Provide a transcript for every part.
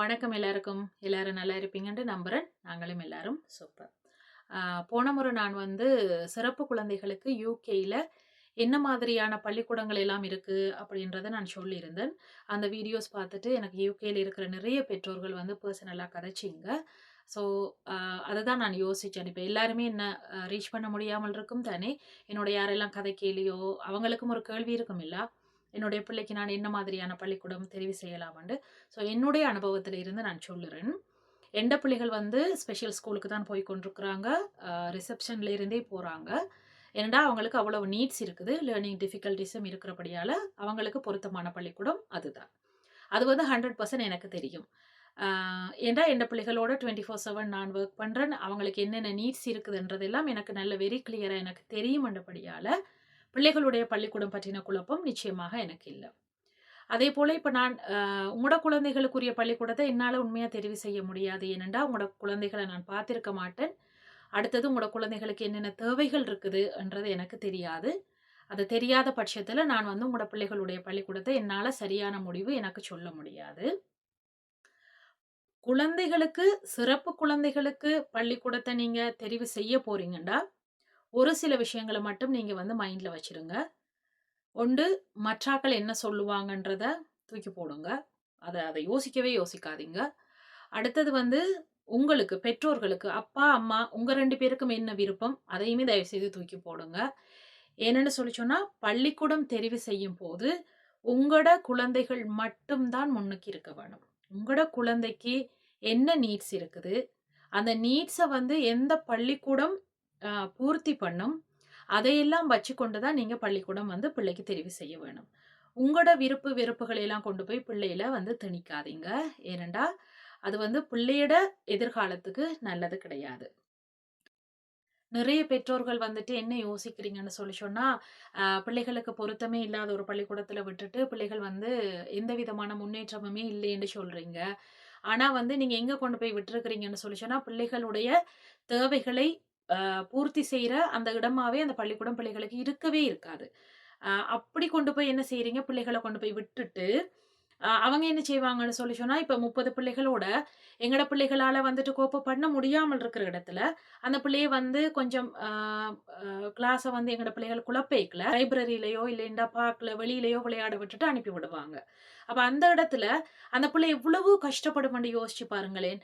வணக்கம் எல்லாருக்கும். எல்லாரும் நல்லா இருப்பீங்கன்ட்டு நம்புகிறேன் நாங்களும் எல்லாரும் சூப்பர் போன முறை நான் வந்து சிறப்பு குழந்தைகளுக்கு யூகேயில் என்ன மாதிரியான பள்ளிக்கூடங்கள் எல்லாம் இருக்குது அப்படின்றத நான் சொல்லியிருந்தேன். அந்த வீடியோஸ் பார்த்துட்டு எனக்கு யூகேயில் இருக்கிற நிறைய பெற்றோர்கள் வந்து பர்சனலாக கதைச்சிங்க. ஸோ அதை தான் நான் யோசித்தேன் இப்போ எல்லாருமே என்ன ரீச் பண்ண முடியாமல் இருக்கும் தானே? என்னோட யாரெல்லாம் கதை கேளியோ அவங்களுக்கும் ஒரு கேள்வி இருக்கும் இல்லை என்னுடைய பிள்ளைக்கு நான் என்ன மாதிரியான பள்ளிக்கூடம் தெரிவு செய்யலாம்னு ஸோ என்னுடைய அனுபவத்தில் இருந்து நான் சொல்லுறேன். எந்த பிள்ளைகள் வந்து ஸ்பெஷல் ஸ்கூலுக்கு தான் போய் கொண்டிருக்கிறாங்க. ரிசப்ஷன்லேருந்தே போகிறாங்க ஏன்னா அவங்களுக்கு அவ்வளவு நீட்ஸ் இருக்குது. லேர்னிங் டிஃபிகல்ட்டிஸும் இருக்கிறபடியால் அவங்களுக்கு பொருத்தமான பள்ளிக்கூடம் அதுதான். அது வந்து ஹண்ட்ரட் பர்சன்ட் எனக்கு தெரியும். ஏன்னா ஏன்டா எந்த பிள்ளைகளோட டுவெண்ட்டி ஃபோர் செவன் நான் ஒர்க் பண்ணுறேன் அவங்களுக்கு என்னென்ன நீட்ஸ் இருக்குதுன்றதெல்லாம் எனக்கு நல்ல வெரி கிளியராக எனக்கு தெரியுமன்றபடியால் பிள்ளைகளுடைய பள்ளிக்கூடம் பற்றின குழப்பம் நிச்சயமாக எனக்கு இல்லை. அதே போல் இப்போ நான் உங்களோட குழந்தைகளுக்குரிய பள்ளிக்கூடத்தை என்னால் உண்மையாக தெரிவு செய்ய முடியாது. ஏனென்றால் உங்களோட குழந்தைகளை நான் பார்த்திருக்க மாட்டேன். அடுத்தது உங்களோட குழந்தைகளுக்கு என்னென்ன தேவைகள் இருக்குது என்றது எனக்கு தெரியாது. அது தெரியாத பட்சத்தில் நான் வந்து உங்களோட பிள்ளைகளுடைய பள்ளிக்கூடத்தை என்னால் சரியான முடிவு எனக்கு சொல்ல முடியாது. குழந்தைகளுக்கு சிறப்பு குழந்தைகளுக்கு பள்ளிக்கூடத்தை நீங்கள் தெரிவு செய்ய போறீங்கன்னா ஒரு சில விஷயங்களை மட்டும் நீங்கள் வந்து மைண்டில் வச்சுருங்க. ஒன்று மற்றாக்கள் என்ன சொல்லுவாங்கன்றத தூக்கி போடுங்க. அதை அதை யோசிக்கவே யோசிக்காதீங்க. அடுத்தது வந்து உங்களுக்கு பெற்றோர்களுக்கு அப்பா அம்மா உங்கள் ரெண்டு பேருக்கும் என்ன விருப்பம் அதையுமே தயவு செய்து தூக்கி போடுங்க. என்னென்னு சொல்லி சொன்னால் பள்ளிக்கூடம் தெரிவு செய்யும் போது உங்களோட குழந்தைகள் மட்டும்தான் முன்னுக்கு இருக்க வேணும். உங்களோட குழந்தைக்கு என்ன நீட்ஸ் இருக்குது? அந்த நீட்ஸை வந்து எந்த பள்ளிக்கூடம் பூர்த்தி பண்ணும். அதையெல்லாம் வச்சு கொண்டு தான் நீங்கள் பள்ளிக்கூடம் வந்து பிள்ளைக்கு தெரிவு செய்ய வேணும். உங்களோட விருப்பு வெறுப்புகளையெல்லாம் கொண்டு போய் பிள்ளையில வந்து திணிக்காதீங்க. ஏனண்டா அது வந்து பிள்ளையோட எதிர்காலத்துக்கு நல்லது கிடையாது. நிறைய பெற்றோர்கள் வந்துட்டு என்ன யோசிக்கிறீங்கன்னு சொல்லி சொன்னா பிள்ளைகளுக்கு பொருத்தமே இல்லாத ஒரு பள்ளிக்கூடத்துல விட்டுட்டு பிள்ளைகள் வந்து எந்த விதமான முன்னேற்றமுமே இல்லைன்னு சொல்றீங்க. ஆனா வந்து நீங்க எங்க கொண்டு போய் விட்டுருக்கிறீங்கன்னு சொல்லி சொன்னா பிள்ளைகளுடைய தேவைகளை பூர்த்தி செய்கிற அந்த இடமாவே அந்த பள்ளிக்கூடம் பிள்ளைகளுக்கு இருக்கவே இருக்காது. அப்படி கொண்டு போய் என்ன செய்கிறீங்க பிள்ளைகளை கொண்டு போய் விட்டுட்டு அவங்க என்ன செய்வாங்கன்னு சொல்லி சொன்னால் இப்போ முப்பது பிள்ளைகளோட எங்களோட பிள்ளைகளால் வந்துட்டு கோப்பம் பண்ண முடியாமல் இருக்கிற இடத்துல அந்த பிள்ளைய வந்து கொஞ்சம் கிளாஸை வந்து எங்களோட பிள்ளைகள் குழப்பைக்கல லைப்ரரியிலையோ இல்லைண்டா பார்க்கல வெளியிலையோ விளையாட விட்டுட்டு அனுப்பி விடுவாங்க. அப்போ அந்த இடத்துல அந்த பிள்ளை எவ்வளவு கஷ்டப்படும் யோசிச்சு பாருங்களேன்.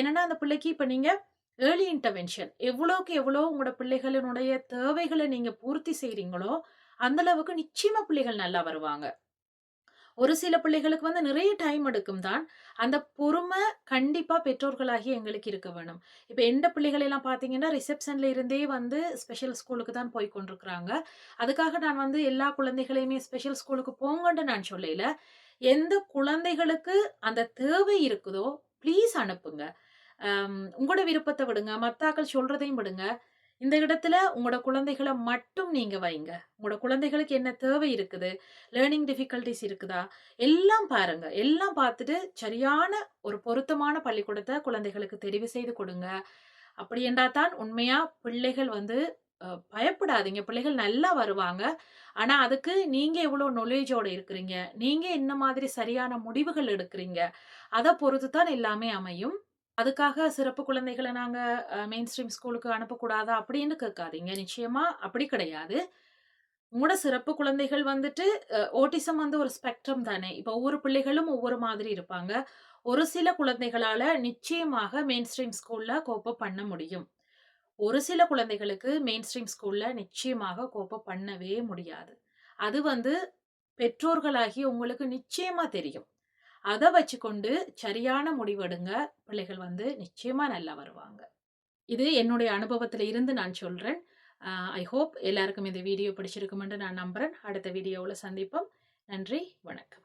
என்னன்னா அந்த பிள்ளைக்கு இப்போ நீங்கள் ஏர்லி இன்டர்வென்ஷன் எவ்வளோக்கு எவ்வளோ உங்களோட பிள்ளைகளினுடைய தேவைகளை நீங்கள் பூர்த்தி செய்கிறீங்களோ அந்த அளவுக்கு நிச்சயமா பிள்ளைகள் நல்லா வருவாங்க. ஒரு சில பிள்ளைகளுக்கு வந்து நிறைய டைம் எடுக்கும் தான். அந்த பொறுமை கண்டிப்பாக பெற்றோர்களாகி எங்களுக்கு இருக்க வேணும். இப்போ எந்த பிள்ளைகளெல்லாம் பார்த்தீங்கன்னா ரிசப்ஷனில் இருந்தே வந்து ஸ்பெஷல் ஸ்கூலுக்கு தான் போய் கொண்டிருக்கிறாங்க. அதுக்காக நான் வந்து எல்லா குழந்தைகளையுமே ஸ்பெஷல் ஸ்கூலுக்கு போங்கன்னு நான் சொல்லல. எந்த குழந்தைகளுக்கு அந்த தேவை இருக்குதோ ப்ளீஸ் அனுப்புங்க. உங்களோட விருப்பத்தை விடுங்க. மத்தாக்கள் சொல்றதையும் விடுங்க. இந்த இடத்துல உங்களோட குழந்தைகளை மட்டும் நீங்க வைங்க. உங்களோட குழந்தைகளுக்கு என்ன தேவை இருக்குது? லேர்னிங் டிஃபிகல்ட்டிஸ் இருக்குதா? எல்லாம் பாருங்க. எல்லாம் பார்த்துட்டு சரியான ஒரு பொருத்தமான பள்ளிக்கூடத்தை குழந்தைகளுக்கு தெரிவு செய்து கொடுங்க. அப்படி என்றா தான் உண்மையா பிள்ளைகள் வந்து பயப்படாதீங்க. பிள்ளைகள் நல்லா வருவாங்க. ஆனா அதுக்கு நீங்க எவ்வளவு knowledge-ஓட இருக்கிறீங்க? நீங்க என்ன மாதிரி சரியான முடிவுகள் எடுக்கிறீங்க? அதை பொறுத்து தான் எல்லாமே அமையும். அதுக்காக சிறப்பு குழந்தைகளை நாங்கள் மெயின் ஸ்ட்ரீம் ஸ்கூலுக்கு அனுப்பக்கூடாதா அப்படின்னு கேட்காதீங்க. நிச்சயமா அப்படி கிடையாது. உங்களோட சிறப்பு குழந்தைகள் வந்துட்டு ஓட்டிசம் வந்து ஒரு ஸ்பெக்ட்ரம் தானே. இப்போ ஒவ்வொரு பிள்ளைகளும் ஒவ்வொரு மாதிரி இருப்பாங்க. ஒரு சில குழந்தைகளால நிச்சயமாக மெயின் ஸ்ட்ரீம் ஸ்கூல்ல கோப்ப பண்ண முடியும். ஒரு சில குழந்தைகளுக்கு மெயின் ஸ்ட்ரீம் ஸ்கூல்ல நிச்சயமாக கோப்ப பண்ணவே முடியாது. அது வந்து பெற்றோர்களாகி உங்களுக்கு நிச்சயமா தெரியும். அதை வச்சுக்கொண்டு சரியான முடிவெடுங்க பிள்ளைகள் வந்து நிச்சயமாக நல்லா வருவாங்க. இது என்னுடைய அனுபவத்தில் இருந்து நான் சொல்கிறேன் ஐ ஹோப் எல்லாருக்கும் இந்த வீடியோ பிடிச்சிருக்குமென்று நான் நம்புகிறேன் அடுத்த வீடியோவில் சந்திப்போம். நன்றி வணக்கம்.